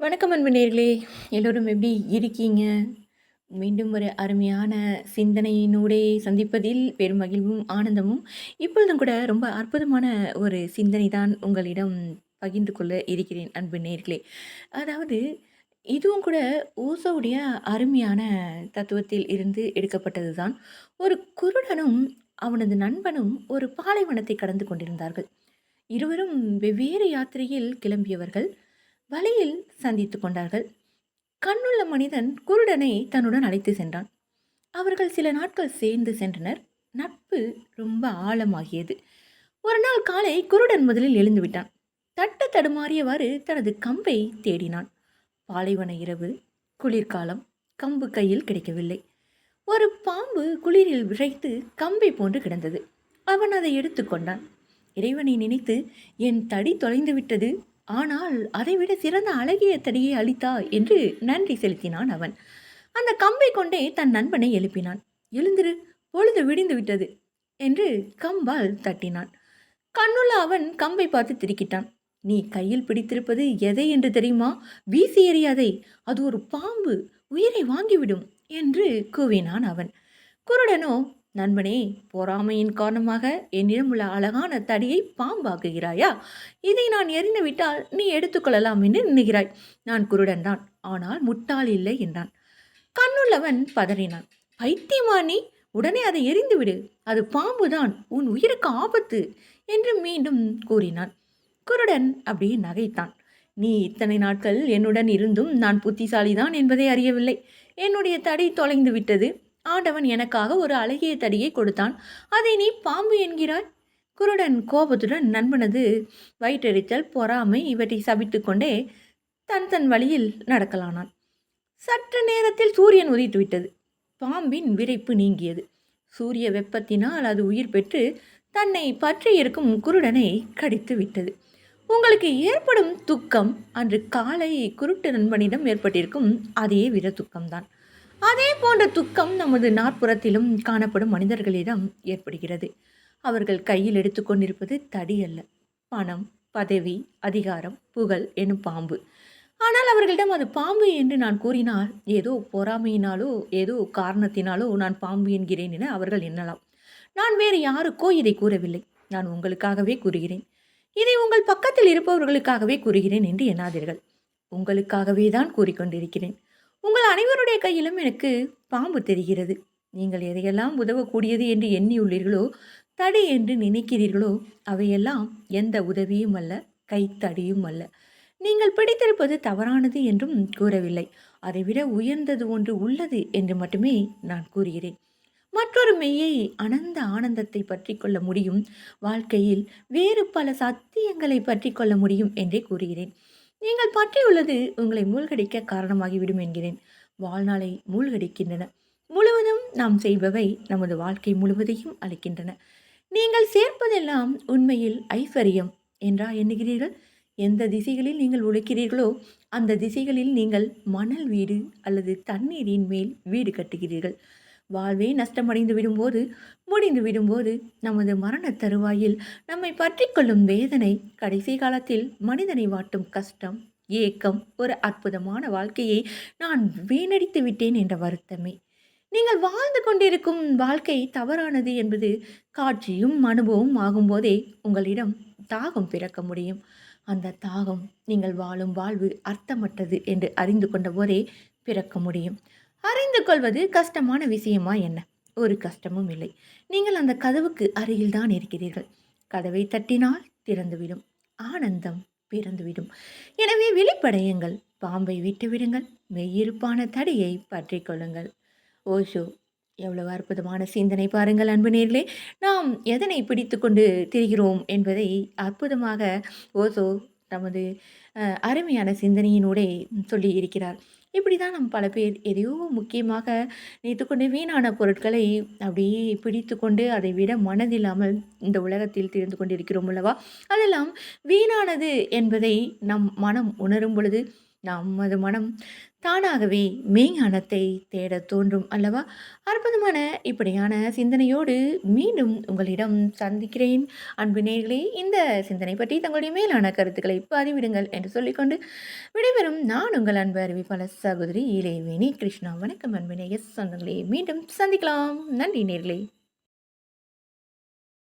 வணக்கம் அன்பு நேர்களே. எல்லோரும் எப்படி இருக்கீங்க? மீண்டும் ஒரு அருமையான சிந்தனையினூடே சந்திப்பதில் பெரும் மகிழ்வும் ஆனந்தமும். இப்பொழுதும் கூட ரொம்ப அற்புதமான ஒரு சிந்தனை தான் உங்களிடம் பகிர்ந்து கொள்ள இருக்கிறேன் அன்பு நேர்களே. அதாவது இதுவும் கூட ஊசோடைய அருமையான தத்துவத்தில் இருந்து எடுக்கப்பட்டது தான் ஒரு குருடனும் அவனது நண்பனும் ஒரு பாலைவனத்தை கடந்து கொண்டிருந்தார்கள். இருவரும் வெவ்வேறு யாத்திரையில் கிளம்பியவர்கள். வழியில் சந்தித்து கொண்டார்கள். கண்ணுள்ள மனிதன் குருடனை தன்னுடன் அழைத்து சென்றான். அவர்கள் சில நாட்கள் சேர்ந்து சென்றனர். நட்பு ரொம்ப ஆழமாகியது. ஒரு நாள் காலை குருடன் முதலில் எழுந்து விட்டான். தட்டு தடுமாறியவாறு தனது கம்பை தேடினான். பாலைவன இரவு குளிர்காலம் கம்பு கையில் கிடைக்கவில்லை. ஒரு பாம்பு குளிரில் விரைத்து கம்பை போன்று கிடந்தது. அவன் அதை எடுத்துக்கொண்டான் இறைவனை நினைத்து என் தடி தொலைந்து விட்டது ஆனால் அதைவிட சிறந்த அழகிய தடியை அளித்தா என்று நன்றி செலுத்தினான் அவன். அந்த கம்பை கொண்டே தன் நண்பனை எழுப்பினான். எழுந்திரு பொழுது விடிந்து விட்டது என்று கம்பால் தட்டினான். கண்ணுள்ள அவன் கம்பை பார்த்து திருக்கிட்டான். நீ கையில் பிடித்திருப்பது எதை என்று தெரியுமா? வீசி எறியாதை அது ஒரு பாம்பு உயிரை வாங்கிவிடும் என்று கூவினான் அவன். குருடனோ நண்பனே பொறாமையின் காரணமாக என்னிடம் உள்ள அழகான தடியை பாம்பாக்குகிறாயா? இதை நான் எறிந்துவிட்டால் நீ எடுத்துக்கொள்ளலாம் என்று நினைகிறாய் நான் குருடன்தான் ஆனால் முட்டாள் இல்லை என்றான். கண்ணுள்ளவன் பதறினான். பைத்தியமா நீ? உடனே அதை எரிந்துவிடு அது பாம்புதான். உன் உயிருக்கு ஆபத்து என்று மீண்டும் கூறினான். குருடன் அப்படியே நகைத்தான். நீ இத்தனை நாட்கள் என்னுடன் இருந்தும் நான் புத்திசாலிதான் என்பதை அறியவில்லை. என்னுடைய தடி தொலைந்து விட்டது ஆண்டவன் எனக்காக ஒரு அழகிய தடியை கொடுத்தான். அதை நீ பாம்பு என்கிறாய்? குருடன் கோபத்துடன் நண்பனது வயிற்றெரித்தல் பொறாமை இவற்றை சபித்து கொண்டே தன் தன் வழியில் நடக்கலானான். சற்று நேரத்தில் சூரியன் உதித்து விட்டது பாம்பின் விரைப்பு நீங்கியது. சூரிய வெப்பத்தினால் அது உயிர் பெற்று தன்னை பற்றி இருக்கும் குருடனை கடித்து விட்டது. உங்களுக்கு ஏற்படும் துக்கம் அன்று காலை குருட்டு நண்பனிடம் ஏற்பட்டிருக்கும் அதே வித துக்கம்தான். அதே போன்ற துக்கம் நமது நாற்புறத்திலும் காணப்படும் மனிதர்களிடம் ஏற்படுகிறது. அவர்கள் கையில் எடுத்துக்கொண்டிருப்பது தடி அல்ல. பணம் பதவி அதிகாரம் புகழ் எனும் பாம்பு. ஆனால் அவர்களிடம் அது பாம்பு என்று நான் கூறினால் ஏதோ பொறாமையினாலோ ஏதோ காரணத்தினாலோ நான் பாம்பு என்கிறேன் என அவர்கள் எண்ணலாம். நான் வேறு யாருக்கோ இதை கூறவில்லை. நான் உங்களுக்காகவே கூறுகிறேன். இதை உங்கள் பக்கத்தில் இருப்பவர்களுக்காகவே கூறுகிறேன் என்று எண்ணாதீர்கள். உங்களுக்காகவே தான் கூறிக்கொண்டிருக்கிறேன். உங்கள் அனைவருடைய கையிலும் எனக்கு பாம்பு தெரிகிறது. நீங்கள் எதையெல்லாம் உதவக்கூடியது என்று எண்ணியுள்ளீர்களோ தடி என்று நினைக்கிறீர்களோ அவையெல்லாம் எந்த உதவியும் அல்ல கைத்தடியும் அல்ல. நீங்கள் பிடித்திருப்பது தவறானது என்றும் கூறவில்லை. அதைவிட உயர்ந்தது ஒன்று உள்ளது என்று மட்டுமே நான் கூறுகிறேன். மற்றொரு மெய்யை அனந்த ஆனந்தத்தை பற்றி கொள்ள முடியும். வாழ்க்கையில் வேறு பல சத்தியங்களை பற்றி கொள்ள முடியும் என்றே கூறுகிறேன். நீங்கள் பற்றியுள்ளது உங்களை மூழ்கடிக்க காரணமாகிவிடும் என்கிறேன். வாழ்நாளை மூழ்கடிக்கின்றன. முழுவதும் நாம் செய்பவை நமது வாழ்க்கை முழுவதையும் அளிக்கின்றன. நீங்கள் சேர்ப்பதெல்லாம் உண்மையில் ஐஸ்வர்யம் என்றா எண்ணுகிறீர்கள்? எந்த திசைகளில் நீங்கள் உழைக்கிறீர்களோ அந்த திசைகளில் நீங்கள் மணல் வீடு அல்லது தண்ணீரின் மேல் வீடு கட்டுகிறீர்கள். வாழ்வே நஷ்டமடைந்து விடும்போது முடிந்து விடும்போது நமது மரண தருவாயில் நம்மை பற்றி கொள்ளும் வேதனை கடைசி காலத்தில் மனிதனை வாட்டும் கஷ்டம் ஏக்கம் ஒரு அற்புதமான வாழ்க்கையை நான் வீணடித்து விட்டேன் என்ற வருத்தமே. நீங்கள் வாழ்ந்து கொண்டிருக்கும் வாழ்க்கை தவறானது என்பது காட்சியும் அனுபவம் ஆகும்போதே உங்களிடம் தாகம் பிறக்க முடியும். அந்த தாகம் நீங்கள் வாழும் வாழ்வு அர்த்தமற்றது என்று அறிந்து கொண்ட போதே பிறக்க முடியும். அறிந்து கொள்வது கஷ்டமான விஷயமா என்ன? ஒரு கஷ்டமும் இல்லை. நீங்கள் அந்த கதவுக்கு அருகில்தான் இருக்கிறீர்கள். கதவை தட்டினால் திறந்துவிடும். ஆனந்தம் பிறந்துவிடும். எனவே வெளிப்படையுங்கள். பாம்பை விட்டுவிடுங்கள் மெய்யிருப்பான தடியை பற்றி கொள்ளுங்கள். ஓஷோ எவ்வளவு அற்புதமான சிந்தனை பாருங்கள் அன்பு நேர்களே. நாம் எதனை பிடித்து கொண்டு திரிகிறோம் என்பதை அற்புதமாக ஓசோ தமது அருமையான சிந்தனையினூடே சொல்லி இருக்கிறார். இப்படி தான் நம் பல பேர் எதையோ முக்கியமாக நினைத்துக்கொண்டு வீணான பொருட்களை அப்படியே பிடித்து கொண்டு அதை விட மனதில்லாமல் இந்த உலகத்தில் திரிந்து கொண்டிருக்கிறோம் அல்லவா? அதெல்லாம் வீணானது என்பதை நம் மனம் உணரும் பொழுது நமது மனம் தானாகவே மெய்ஞானத்தை தேடத் தோன்றும் அல்லவா? அற்புதமான இப்படியான சிந்தனையோடு மீண்டும் உங்களிடம் சந்திக்கிறேன். அன்பு நேயர்களே, இந்த சிந்தனை பற்றி தங்களுடைய மேலான கருத்துக்களை பதிவிடுங்கள் என்று சொல்லிக்கொண்டு விடைபெறும் நான் உங்கள் அன்பு அறிவிப்பாளர் சகோதரி இளைவேணி கிருஷ்ணா. வணக்கம் அன்பு நேயர் சொந்தங்களே. மீண்டும் சந்திக்கலாம். நன்றி நேர்களே